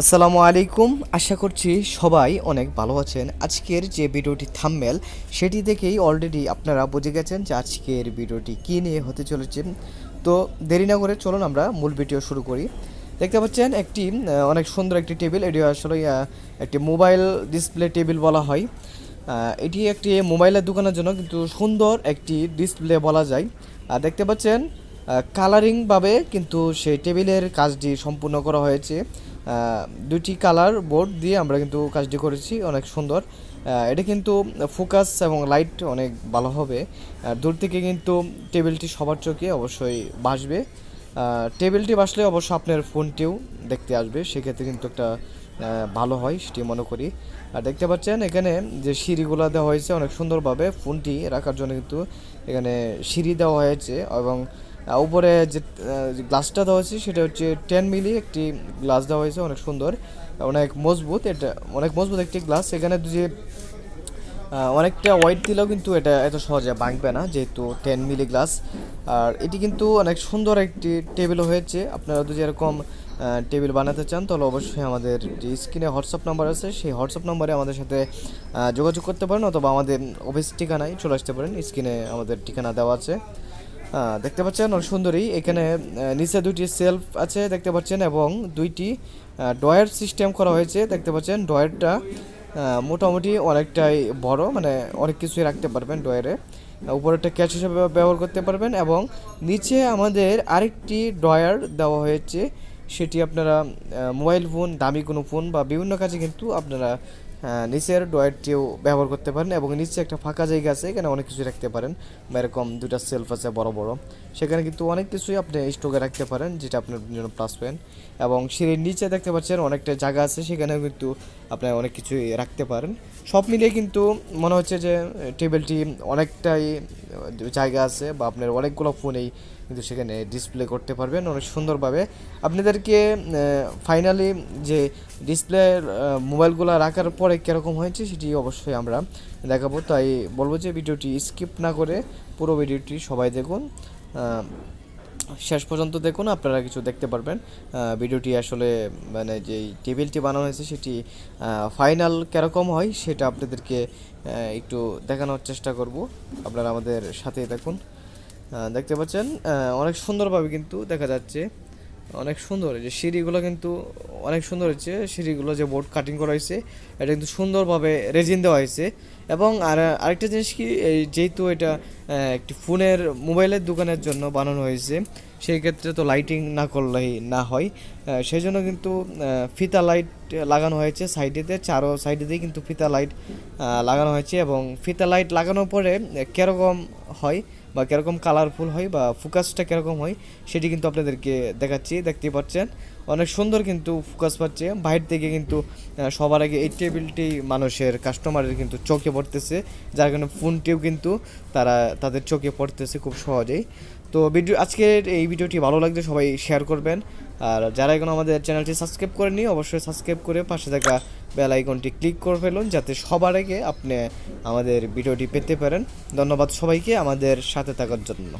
আসসালামু আলাইকুম। আশা করছি সবাই অনেক ভালো আছেন। আজকের যে ভিডিওটি থাম্মেল সেটি দেখেই অলরেডি আপনারা বুঝে গেছেন যে আজকের ভিডিওটি কী নিয়ে হতে চলেছে। তো দেরি না করে চলুন আমরা মূল ভিডিও শুরু করি। দেখতে পাচ্ছেন একটি অনেক সুন্দর একটি টেবিল। এটি আসলে একটি মোবাইল ডিসপ্লে টেবিল বলা হয়। এটি একটি মোবাইলের দোকানের জন্য কিন্তু সুন্দর একটি ডিসপ্লে বলা যায়। আর দেখতে পাচ্ছেন কালারিংভাবে কিন্তু সেই টেবিলের কাজটি সম্পূর্ণ করা হয়েছে। দুটি কালার বোর্ড দিয়ে আমরা কিন্তু কাজটি করেছি, অনেক সুন্দর। এটা কিন্তু ফোকাস এবং লাইট অনেক ভালো হবে। দূর থেকে কিন্তু টেবিলটি সবার চোখে অবশ্যই বাসবে টেবিলটি বাসলে অবশ্য আপনার ফোনটিও দেখতে আসবে, সেক্ষেত্রে কিন্তু একটা ভালো হয় সেটি মনে করি। আর দেখতে পাচ্ছেন এখানে যে সিঁড়িগুলো দেওয়া হয়েছে অনেক সুন্দরভাবে। ফোনটি রাখার জন্য কিন্তু এখানে সিঁড়ি দেওয়া হয়েছে এবং উপরে যে গ্লাসটা দেওয়া হয়েছে, সেটা হচ্ছে টেন মিলি একটি গ্লাস দেওয়া হয়েছে, অনেক সুন্দর, অনেক মজবুত, এটা অনেক মজবুত একটি গ্লাস। এখানে যে অনেকটা ওয়াইট দিলেও কিন্তু এটা এত সহজে ভাঙবে না, যেহেতু টেন মিলি গ্লাস। আর এটি কিন্তু অনেক সুন্দর একটি টেবিল হয়েছে। আপনারা যদি এরকম টেবিল বানাতে চান, তাহলে অবশ্যই আমাদের যে স্ক্রিনে হোয়াটসঅ্যাপ নাম্বার আছে, সেই হোয়াটসঅ্যাপ নাম্বারে আমাদের সাথে যোগাযোগ করতে পারেন, অথবা আমাদের অফিস ঠিকানায় চলে আসতে পারেন। স্ক্রিনে আমাদের ঠিকানা দেওয়া আছে। দেখতে পাচ্ছেন অনেক সুন্দরী। এখানে নিচে দুইটি সেলফ আছে দেখতে পাচ্ছেন এবং দুইটি ডয়ার সিস্টেম করা হয়েছে দেখতে পাচ্ছেন। ডয়ারটা মোটামুটি অনেকটাই বড় মানে অনেক কিছুই রাখতে পারবেন ডয়ারে উপরেরটা ক্যাচ হিসেবে ব্যবহার করতে পারবেন এবং নিচে আমাদের আরেকটি ডয়ার দেওয়া হয়েছে। সেটি আপনারা মোবাইল ফোন, দামি কোনো ফোন বা বিভিন্ন কাজে কিন্তু আপনারা নিচের ডয়েরটিও ব্যবহার করতে পারেন এবং নিচে একটা ফাঁকা জায়গা আছে, এখানে অনেক কিছু রাখতে পারেন। বা এরকম দুটা সেলফ আছে বড় বড়। সেখানে কিন্তু অনেক কিছুই আপনি স্টকে রাখতে পারেন, যেটা আপনার জন্য প্লাস পয়েন্ট এবং সিঁড়ির নিচে দেখতে পাচ্ছেন অনেকটা জায়গা আছে, সেখানেও কিন্তু আপনি অনেক কিছুই রাখতে পারেন। সব মিলিয়ে কিন্তু মনে হচ্ছে যে টেবিলটি অনেকটাই জায়গা আছে বা আপনার অনেকগুলো ফোনেই কিন্তু সেখানে ডিসপ্লে করতে পারবেন, অনেক সুন্দরভাবে। আপনাদেরকে ফাইনালি যে ডিসপ্লে মোবাইলগুলো রাখার পরে কীরকম হয়েছে সেটি অবশ্যই আমরা দেখাবো। তাই বলব যে ভিডিওটি স্কিপ না করে পুরো ভিডিওটি সবাই দেখুন। শেষ পর্যন্ত দেখুন, আপনারা কিছু দেখতে পারবেন। ভিডিওটি আসলে মানে যেই টেবিলটি বানানো হয়েছে, সেটি ফাইনাল কীরকম হয়, সেটা আপনাদেরকে একটু দেখানোর চেষ্টা করব। আপনারা আমাদের সাথে দেখুন দেখতে পাচ্ছেন অনেক সুন্দরভাবে কিন্তু দেখা যাচ্ছে। অনেক সুন্দর। এই যে সিঁড়িগুলো কিন্তু অনেক সুন্দর হয়েছে। সিঁড়িগুলো যে বোর্ড কাটিং করা হয়েছে, এটা কিন্তু সুন্দরভাবে রেজিন দেওয়া হয়েছে। এবং আর, আরেকটা জিনিস কি, এই যেহেতু এটা একটি ফোনের মোবাইলের দোকানের জন্য বানানো হয়েছে, সেই ক্ষেত্রে তো লাইটিং না করলেই না হয়। সেই জন্য কিন্তু ফিতা লাইট লাগানো হয়েছে সাইডেতে, চারো সাইডেতেই কিন্তু ফিতা লাইট লাগানো হয়েছে। এবং ফিতা লাইট লাগানোর পরে কীরকম হয় বা কীরকম কালারফুল হয় বা ফোকাসটা কীরকম হয় সেটি কিন্তু আপনাদেরকে দেখাচ্ছি দেখতে পাচ্ছেন। অনেক সুন্দর কিন্তু ফোকাস পাচ্ছে। বাইরে থেকে কিন্তু সবার আগে এই টেবিলটি মানুষের কাস্টমারের কিন্তু চোখে পড়তেছে। যার কারণে ফোনটিও কিন্তু তারা, তাদের চোখে পড়তেছে খুব সহজেই। তো ভিডিও, আজকের এই ভিডিওটি ভালো লাগলে সবাই শেয়ার করবেন। আর যারা এখন আমাদের চ্যানেলটি সাবস্ক্রাইব করেনি অবশ্যই সাবস্ক্রাইব করে পাশে থাকা বেল আইকনটি ক্লিক করে ফেলুন যাতে সবার আগে আপনি আমাদের ভিডিওটি পেতে পারেন। ধন্যবাদ সবাইকে আমাদের সাথে থাকার জন্য।